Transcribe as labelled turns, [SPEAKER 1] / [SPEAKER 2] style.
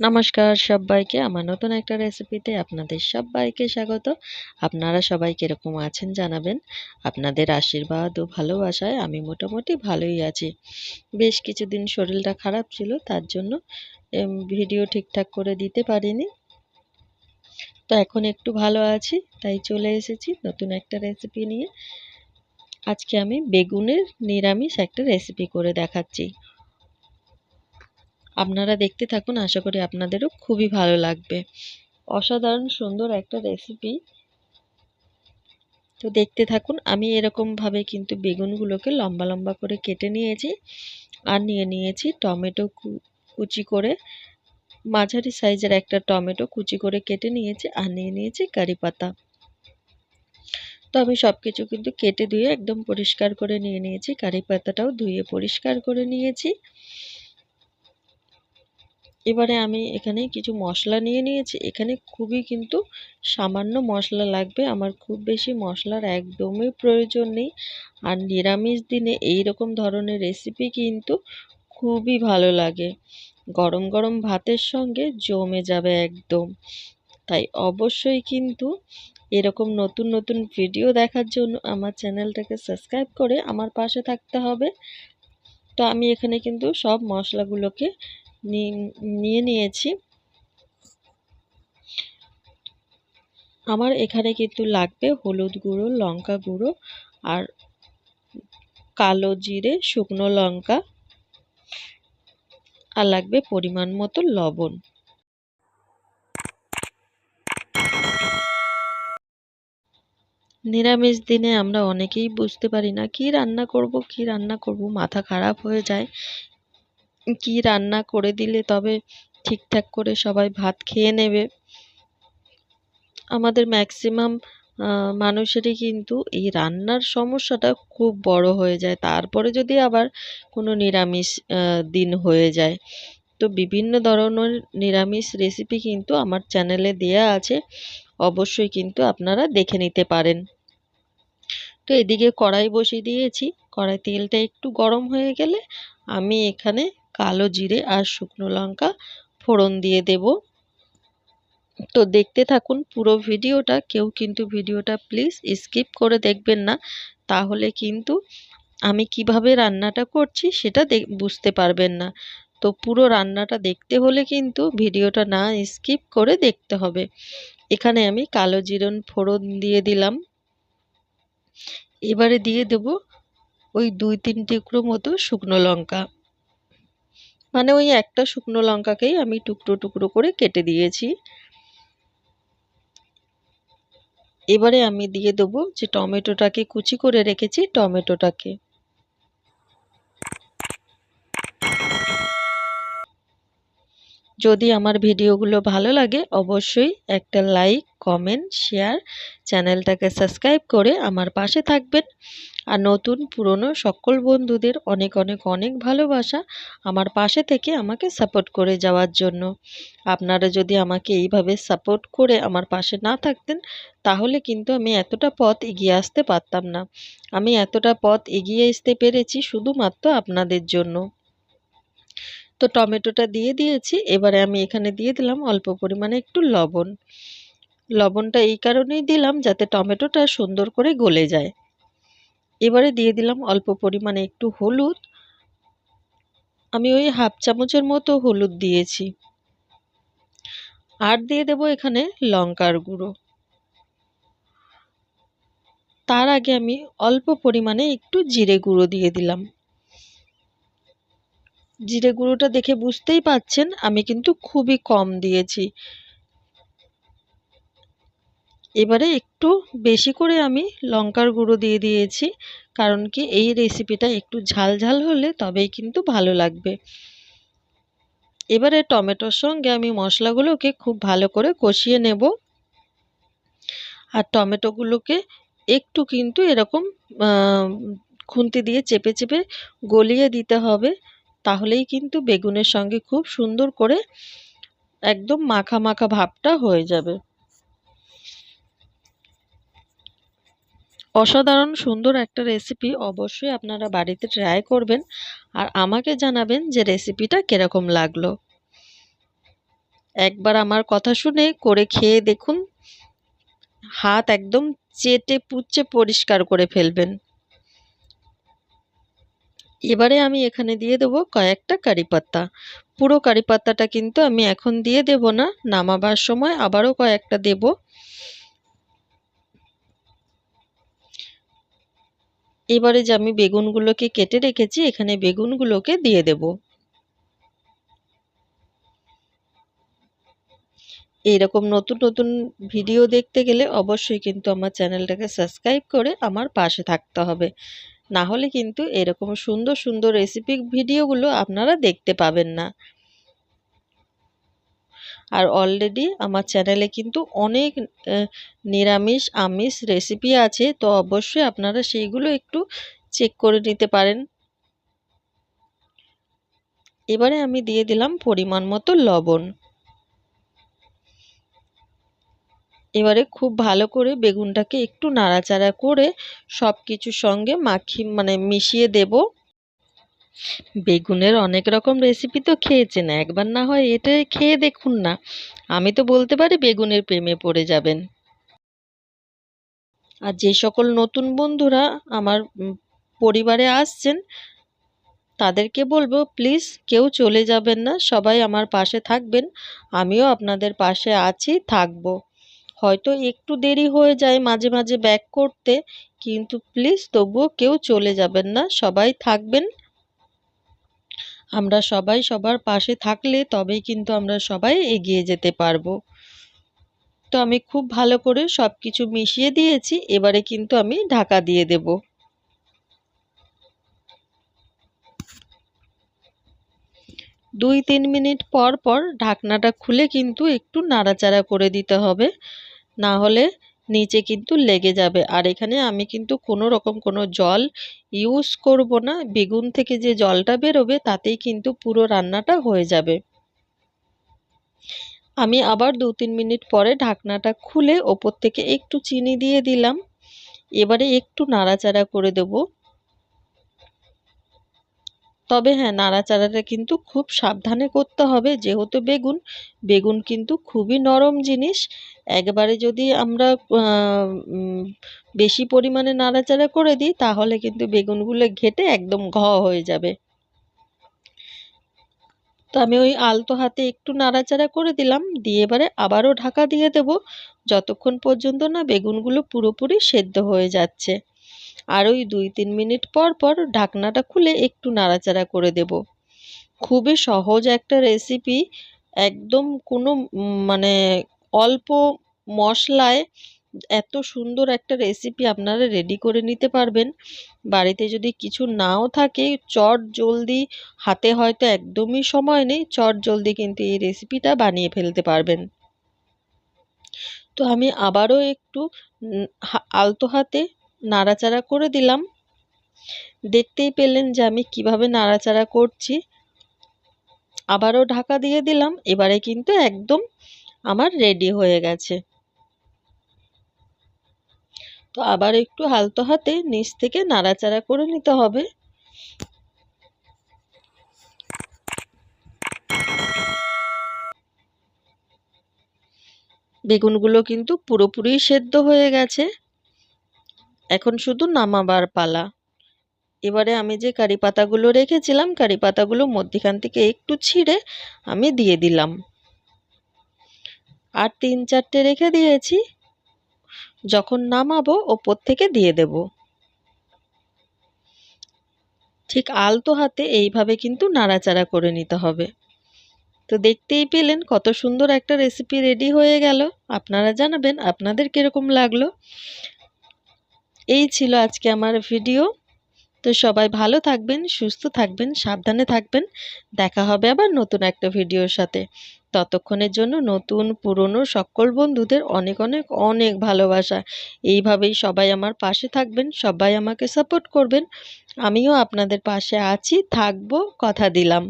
[SPEAKER 1] নমস্কার সবাইকে, আমার নতুন একটা রেসিপিতে আপনাদের সবাইকে স্বাগত। আপনারা সবাই কীরকম আছেন জানাবেন। আপনাদের আশীর্বাদ ও ভালোবাসায় আমি মোটামুটি ভালোই আছি। বেশ কিছুদিন শরীরটা খারাপ ছিল, তার জন্য ভিডিও ঠিকঠাক করে দিতে পারিনি। তো এখন একটু ভালো আছি, তাই চলে এসেছি নতুন একটা রেসিপি নিয়ে। আজকে আমি বেগুনের নিরামিষ একটা রেসিপি করে দেখাচ্ছি। আপনারা দেখতে থাকুন, আশা করি আপনাদেরও খুবই ভালো লাগবে। অসাধারণ সুন্দর একটা রেসিপি তো দেখতে থাকুন, আমি এরকমভাবে কিন্তু বেগুনগুলোকে লম্বা লম্বা করে কেটে নিয়েছি আর নিয়ে নিয়েছি টমেটো কুচি করে। মাঝারি সাইজের একটা টমেটো কুচি করে কেটে নিয়েছি আর নিয়ে নিয়েছি কারি পাতা। তো আমি সব কিছু কিন্তু কেটে ধুয়ে একদম পরিষ্কার করে নিয়ে নিয়েছি। কারি পাতাটাও ধুয়ে পরিষ্কার করে নিয়েছি। এবারে আমি এখানে কিছু মশলা নিয়ে নিয়েছি। এখানে খুবই কিন্তু সামান্য মশলা লাগবে। আমার খুব বেশি মশলার একদমই প্রয়োজন নেই। আর নিরামিষ দিনে এই রকম ধরনের রেসিপি কিন্তু খুবই ভালো লাগে। গরম গরম ভাতের সঙ্গে জমে যাবে একদম। তাই অবশ্যই কিন্তু এরকম নতুন নতুন ভিডিও দেখার জন্য আমার চ্যানেলটাকে সাবস্ক্রাইব করে আমার পাশে থাকতে হবে। তো আমি এখানে কিন্তু সব মশলাগুলোকে নিয়ে নিয়েছি। আমার এখানে কিন্তু লাগবে হলুদ গুঁড়ো, লঙ্কা গুঁড়ো আর কালো জিরে, শুকনো লঙ্কা আর লাগবে পরিমাণ মতো লবণ। নিরামিষ দিনে আমরা অনেকেই বুঝতে পারি না, কি রান্না করব, কি রান্না করব, মাথা খারাপ হয়ে যায়। কি রান্না করে দিলে তবে ঠিকঠাক করে সবাই ভাত খেয়ে নেবে। আমাদের ম্যাক্সিমাম মানুষেরই কিন্তু এই রান্নার সমস্যাটা খুব বড় হয়ে যায়। তারপরে যদি আবার কোনো নিরামিষ দিন হয়ে যায়। তো বিভিন্ন ধরনের নিরামিষ রেসিপি কিন্তু আমার চ্যানেলে দেয়া আছে। অবশ্যই কিন্তু আপনারা দেখে নিতে পারেন। তো এদিকে কড়াই বসিয়ে দিয়েছি। কড়াই তেলটা একটু গরম হয়ে গেলে আমি এখানে কালো জিরে আর শুকনো লঙ্কা ফোড়ন দিয়ে দেব। তো দেখতে থাকুন পুরো ভিডিওটা, কেউ কিন্তু ভিডিওটা প্লিজ স্কিপ করে দেখবেন না। তাহলে কিন্তু আমি কীভাবে রান্নাটা করছি সেটা বুঝতে পারবেন না। তো পুরো রান্নাটা দেখতে হলে কিন্তু ভিডিওটা না স্কিপ করে দেখতে হবে। এখানে আমি কালো জিরন ফোড়ন দিয়ে দিলাম। এবারে দিয়ে দেব ওই দুই তিন টুকরো মতো শুকনো লঙ্কা। মানে ওই একটা শুকনো লঙ্কাকেই আমি টুকরো টুকরো করে কেটে দিয়েছি। এবারে আমি দিয়ে দেবো যে টমেটোটাকে কুচি করে রেখেছি টমেটোটাকে। যদি আমার ভিডিওগুলো ভালো লাগে, অবশ্যই একটা লাইক কমেন্ট শেয়ার চ্যানেলটাকে সাবস্ক্রাইব করে আমার পাশে থাকবেন। আর নতুন পুরনো সকল বন্ধুদের অনেক অনেক অনেক ভালোবাসা আমার পাশে থেকে আমাকে সাপোর্ট করে যাওয়ার জন্য। আপনারা যদি আমাকে এইভাবে সাপোর্ট করে আমার পাশে না থাকতেন, তাহলে কিন্তু আমি এতটা পথ এগিয়ে আসতে পারতাম না। আমি এতটা পথ এগিয়ে আসতে পেরেছি শুধুমাত্র আপনাদের জন্য। তো টমেটোটা দিয়ে দিয়েছি। এবারে আমি এখানে দিয়ে দিলাম অল্প পরিমাণে একটু লবণ। লবণটা এই কারণেই দিলাম যাতে টমেটোটা সুন্দর করে গলে যায়। এবারে দিয়ে দিলাম অল্প পরিমাণে একটু হলুদ। আমি ওই হাফ চামচের মতো হলুদ দিয়েছি। আর দিয়ে দেব এখানে লঙ্কার গুঁড়ো। তার আগে আমি অল্প পরিমাণে একটু জিরে গুঁড়ো দিয়ে দিলাম। জিরে গুঁড়োটা দেখে বুঝতেই পাচ্ছেন, আমি কিন্তু খুবই কম দিয়েছি। এবারে একটু বেশি করে আমি লঙ্কার গুঁড়ো দিয়ে দিয়েছি, কারণ কি এই রেসিপিটা একটু ঝাল ঝাল হলে তবেই কিন্তু ভালো লাগবে। এবারে টমেটোর সঙ্গে আমি মশলাগুলোকে খুব ভালো করে কষিয়ে নেব। আর টমেটোগুলোকে একটু কিন্তু এরকম খুন্তি দিয়ে চেপে চেপে গলিয়ে দিতে হবে। তাহলেই কিন্তু বেগুনের সঙ্গে খুব সুন্দর করে একদম মাখা মাখা ভাবটা হয়ে যাবে। অসাধারণ সুন্দর একটা রেসিপি অবশ্যই আপনারা বাড়িতে ট্রাই করবেন আর আমাকে জানাবেন যে রেসিপিটা কীরকম লাগল। একবার আমার কথা শুনে করে খেয়ে দেখুন। হাত একদম চেটে পুচ্ছে পরিষ্কার করে ফেলবেন। এবারে আমি এখানে দিয়ে দেবো কয়েকটা কারি পাত্তা পুরো কারি পাত্তাটা কিন্তু আমি এখন দিয়ে দেব না, নামাবার সময় আবারও কয়েকটা দেব। এবারে যে আমি বেগুনগুলোকে কেটে রেখেছি, এখানে বেগুনগুলোকে দিয়ে দেব। এইরকম নতুন নতুন ভিডিও দেখতে গেলে অবশ্যই কিন্তু আমার চ্যানেলটাকে সাবস্ক্রাইব করে আমার পাশে থাকতে হবে। না হলে কিন্তু এরকম সুন্দর সুন্দর রেসিপি ভিডিওগুলো আপনারা দেখতে পাবেন না। আর অলরেডি আমার চ্যানেলে কিন্তু অনেক নিরামিষ, আমিষ রেসিপি আছে, তো অবশ্যই আপনারা সেইগুলো একটু চেক করে নিতে পারেন। এবারে আমি দিয়ে দিলাম পরিমাণ মতো লবণ। এবারে খুব ভালো করে বেগুনটাকে একটু নাড়াচাড়া করে সব কিছুর সঙ্গে মাখি মানে মিশিয়ে দেব। বেগুনের অনেক রকম রেসিপি তো খেয়েছেন, একবার না হয় এটা খেয়ে দেখুন না। আমি তো বলতে পারি বেগুনের প্রেমে পড়ে যাবেন। আর যে সকল নতুন বন্ধুরা আমার পরিবারে আসছেন, তাদেরকে বলব প্লিজ কেউ চলে যাবেন না, সবাই আমার পাশে থাকবেন, আমিও আপনাদের পাশে আছি, থাকব। হয়তো একটু দেরি হয়ে যায় মাঝে মাঝে ব্যাক করতে, কিন্তু প্লিজ তবুও কেউ চলে যাবেন না, সবাই থাকবেন। আমরা সবাই সবার পাশে থাকলে তবেই কিন্তু আমরা সবাই এগিয়ে যেতে পারব। তো আমি খুব ভালো করে সব কিছু মিশিয়ে দিয়েছি, এবারে কিন্তু আমি ঢাকা দিয়ে দেব। দুই তিন মিনিট পর পর ঢাকনাটা খুলে কিন্তু একটু নাড়াচাড়া করে দিতে হবে। না হলে নিচে কিন্তু লেগে যাবে। আর এখানে আমি কিন্তু কোনো রকম কোনো জল ইউজ করব না। বেগুন থেকে যে জলটা বেরোবে, তাতেই কিন্তু পুরো রান্নাটা হয়ে যাবে। আমি আবার দু তিন মিনিট পরে ঢাকনাটা খুলে ওপর থেকে একটু চিনি দিয়ে দিলাম। এবারে একটু নাড়াচাড়া করে দেবো। তবে হ্যাঁ নাড়াচাড়াটা কিন্তু খুব সাবধানে করতে হবে। যেহেতু বেগুন বেগুন কিন্তু খুবই নরম জিনিস। একবারে যদি আমরা বেশি পরিমাণে নাড়াচাড়া করে দিই, তাহলে কিন্তু বেগুনগুলো ঘেটে একদম ঘ হয়ে যাবে। তো আমি ওই আলতো হাতে একটু নাড়াচাড়া করে দিলাম। দিয়ে এবারে আবারও ঢাকা দিয়ে দেব। যতক্ষণ পর্যন্ত না বেগুনগুলো পুরোপুরি সেদ্ধ হয়ে যাচ্ছে। আর ওই দুই তিন মিনিট পর পর ঢাকনাটা খুলে একটু নাড়াচাড়া করে দেব। খুবই সহজ একটা রেসিপি একদম কোনো মানে অল্প মশলায় এত সুন্দর একটা রেসিপি আপনারা রেডি করে নিতে পারবেন। বাড়িতে যদি কিছু নাও থাকে, চট জলদি, হাতে হয়তো একদমই সময় নেই, চট জলদি কিন্তু এই রেসিপিটা বানিয়ে ফেলতে পারবেন। তো আমি আবারও একটু আলতো হাতে নাড়াচাড়া করে দিলাম। দেখতেই পেলেন যে আমি কীভাবে নাড়াচাড়া করছি। আবারও ঢাকা দিয়ে দিলাম, এবারে কিন্তু একদম আমার রেডি হয়ে গেছে। তো আবার একটু হালতো হাতে নিচ থেকে নাড়াচাড়া করে নিতে হবে। বেগুনগুলো কিন্তু পুরোপুরি সেদ্ধ হয়ে গেছে। এখন শুধু নামাবার পালা। এবারে আমি যে কারি পাতাগুলো রেখেছিলাম কারি পাতাগুলো মধ্যিখান থেকে একটু ছিঁড়ে আমি দিয়ে দিলাম। আর তিন চারটে রেখে দিয়েছি। যখন নামাবো, ওপর থেকে দিয়ে দেব। ঠিক আলতো হাতে এইভাবে কিন্তু নাড়াচাড়া করে নিতে হবে। তো দেখতেই পেলেন কত সুন্দর একটা রেসিপি রেডি হয়ে গেল। আপনারা জানাবেন আপনাদের কীরকম লাগল। এই ছিল আজকে আমার ভিডিও তো সবাই ভালো থাকবেন, সুস্থ থাকবেন, সাবধানে থাকবেন। দেখা হবে আবার নতুন একটা ভিডিওর সাথে। ততক্ষণের জন্য নতুন, পুরনো সকল বন্ধুদের অনেক অনেক অনেক ভালোবাসা। এইভাবেই সবাই আমার পাশে থাকবেন, সবাই আমাকে সাপোর্ট করবেন। আমিও আপনাদের পাশে আছি, থাকব, কথা দিলাম।